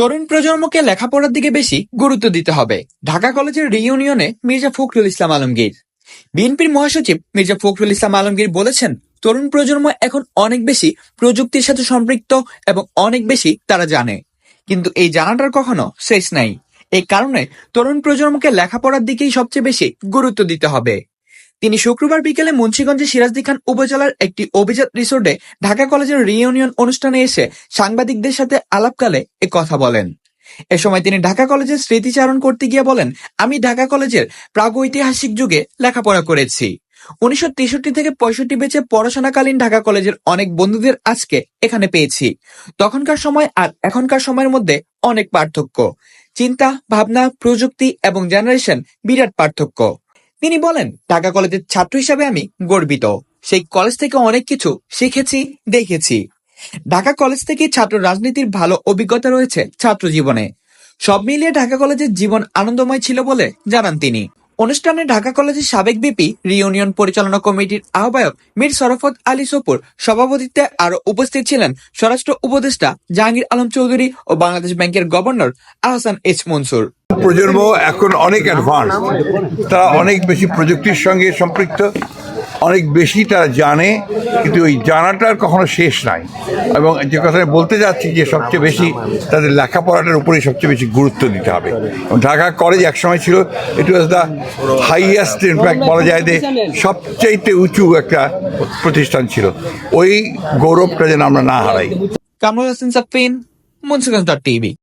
তরুণ প্রজন্মকে লেখাপড়ার দিকে বেশি গুরুত্ব দিতে হবে। ঢাকা কলেজের রিইউনিয়নে মির্জা ফখরুল ইসলাম আলমগীর। বিএনপির মহাসচিব মির্জা ফখরুল ইসলাম আলমগীর বলেছেন, তরুণ প্রজন্ম এখন অনেক বেশি প্রযুক্তির সাথে সম্পৃক্ত এবং অনেক বেশি তারা জানে। কিন্তু এই জানাটার কখনো শেষ নাই। এই কারণে তরুণ প্রজন্মকে লেখাপড়ার দিকেই সবচেয়ে বেশি গুরুত্ব দিতে হবে। তিনি শুক্রবার বিকেলে মুন্সিগঞ্জের সিরাজদি খান উপজেলার একটি অভিজাত রিসোর্টে ঢাকা কলেজের রিইউনিয়ন অনুষ্ঠানে এসে সাংবাদিকদের সাথে আলাপকালে এ কথা বলেন। এ সময় তিনি ঢাকা কলেজের স্মৃতিচারণ করতে গিয়ে বলেন, আমি ঢাকা কলেজের প্রাগৈতিহাসিক যুগে লেখাপড়া করেছি। উনিশশো তেষট্টি থেকে পঁয়ষট্টি বেচে পড়াশোনাকালীন ঢাকা কলেজের অনেক বন্ধুদের আজকে এখানে পেয়েছি। তখনকার সময় আর এখনকার সময়ের মধ্যে অনেক পার্থক্য। চিন্তা, ভাবনা, প্রযুক্তি এবং জেনারেশন বিরাট পার্থক্য। তিনি বলেন, ঢাকা কলেজের ছাত্র হিসাবে আমি গর্বিত। সেই কলেজ থেকে অনেক কিছু শিখেছি, দেখেছি। ঢাকা কলেজ থেকে ছাত্র রাজনীতির ভালো অভিজ্ঞতা রয়েছে ছাত্র জীবনে। সব মিলিয়ে ঢাকা কলেজের জীবন আনন্দময় ছিল বলে জানান তিনি। অনুষ্ঠানে ঢাকা কলেজের সাবেক বিপি রিউনিয়ন পরিচালনা কমিটির আহ্বায়ক মীর সরফত আলী সপুর, সভাপতিত্বে আরও উপস্থিত ছিলেন স্বরাষ্ট্র উপদেষ্টা জাহাঙ্গীর আলম চৌধুরী ও বাংলাদেশ ব্যাংকের গভর্নর আহসান এইচ মনসুর। প্রজন্ম এখন অনেক অ্যাডভান্স তারা অনেক বেশি প্রযুক্তির সঙ্গে সম্পৃক্ত। অনেক বেশি তারা জানে, কিন্তু ওই জানাটার কখনো শেষ নাই। এবং যে কথা বলতে যাচ্ছি যে সবচেয়ে বেশি তাদের লেখাপড়াটার উপরেই সবচেয়ে বেশি গুরুত্ব দিতে হবে। ঢাকা কলেজ একসময় ছিল it was the highest in fact বলা যায় যে সবচাইতে উঁচু একটা প্রতিষ্ঠান ছিল। ওই গৌরবটা যেন আমরা না হারাই। Kamrul Hasan Safin Munshiganj dot TV.